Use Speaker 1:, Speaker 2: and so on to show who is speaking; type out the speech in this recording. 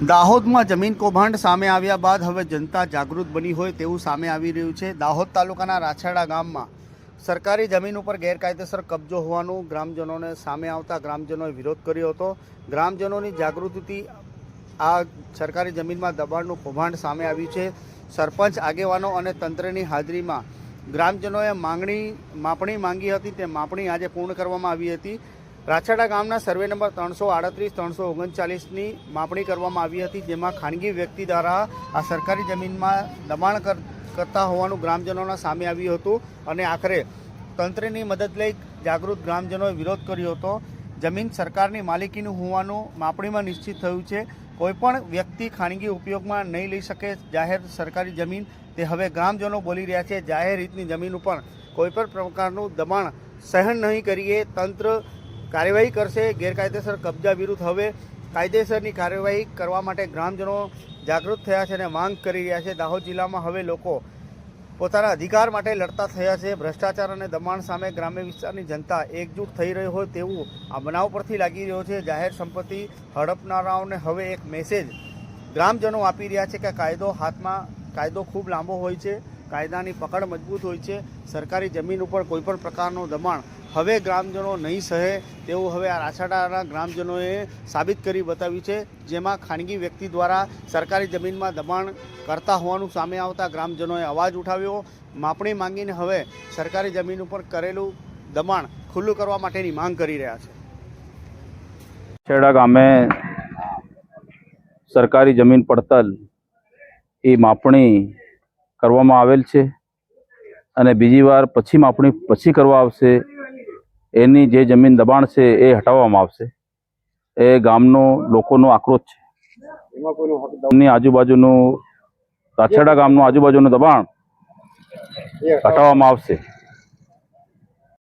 Speaker 1: દાહોદમાં જમીન કૌભાંડ સામે આવ્યા બાદ હવે જનતા જાગૃત બની હોય તેવું સામે આવી રહ્યું છે. દાહોદ તાલુકાના રાછાડા ગામમાં સરકારી જમીન ઉપર ગેરકાયદેસર કબજો હોવાનું ગ્રામજનોને સામે આવતા ગ્રામજનોએ વિરોધ કર્યો હતો. ગ્રામજનોની જાગૃતિથી આ સરકારી જમીનમાં દબાણનું કૌભાંડ સામે આવ્યું છે. સરપંચ આગેવાનો અને તંત્રની હાજરીમાં ગ્રામજનોએ માંગણી, માપણી માંગી હતી. તે માપણી આજે પૂર્ણ કરવામાં આવી હતી. રાછાડા ગામના સર્વે નંબર ત્રણસો આડત્રીસ, ત્રણસો ઓગણચાલીસની માપણી કરવામાં આવી હતી, જેમાં ખાનગી વ્યક્તિ દ્વારા આ સરકારી જમીનમાં દબાણ કર- કરતા હોવાનું ગ્રામજનોના સામે આવ્યું હતું અને આખરે તંત્રની મદદ લઈ જાગૃત ગ્રામજનોએ વિરોધ કર્યો હતો. જમીન સરકારની માલિકીનું હોવાનું માપણીમાં નિશ્ચિત થયું છે. કોઈપણ વ્યક્તિ ખાનગી ઉપયોગમાં નહીં લઈ શકે જાહેર સરકારી જમીન, તે હવે ગ્રામજનો બોલી રહ્યા છે. જાહેર રીતની જમીન ઉપર કોઈપણ પ્રકારનું દબાણ સહન નહીં કરીએ, તંત્ર કાર્યવાહી કરશે, ગેરકાયદેસર કબજા વિરુદ્ધ હવે કાયદેસરની કાર્યવાહી કરવા માટે ગ્રામજનો જાગૃત થયા છે અને માંગ કરી રહ્યા છે. દાહોદ જિલ્લામાં હવે લોકો પોતાના અધિકાર માટે લડતા થયા છે. ભ્રષ્ટાચાર અને દબાણ સામે ગ્રામ્ય વિસ્તારની જનતા એકજૂટ થઈ રહી હોય તેવું આ બનાવ પરથી લાગી રહ્યો છે. જાહેર સંપત્તિ હડપનારાઓને હવે એક મેસેજ ગ્રામજનો આપી રહ્યા છે કે કાયદો હાથમાં, કાયદો ખૂબ લાંબો હોય છે. કાયદાની પકડ મજબૂત હોય છે. સરકારી જમીન ઉપર કોઈપણ પ્રકારનું દબાણ હવે ગ્રામજનો નહીં સહે તેવું હવે આ રાછાડાના ગ્રામજનોએ સાબિત કરી બતાવ્યું છે, જેમાં ખાનગી વ્યક્તિ દ્વારા સરકારી જમીનમાં દબાણ કરતા હોવાનું સામે આવતા ગ્રામજનોએ અવાજ ઉઠાવ્યો. માપણી માંગીને હવે સરકારી જમીન ઉપર કરેલું દબાણ ખુલ્લું કરવા માટેની માંગ કરી રહ્યા છે.
Speaker 2: છેડા ગામે સરકારી જમીન પડતલ એ માપણી કરવામાં આવેલ છે અને બીજી વાર પછી માપણી પછી કરવા આવશે એની જે જમીન દબાણ છે એ હટાવવામાં આવશે. એ ગામનો લોકોનો આક્રોશ છે. ગામની આજુબાજુનું રાછેડા ગામનું આજુબાજુનું દબાણ હટાવવામાં આવશે.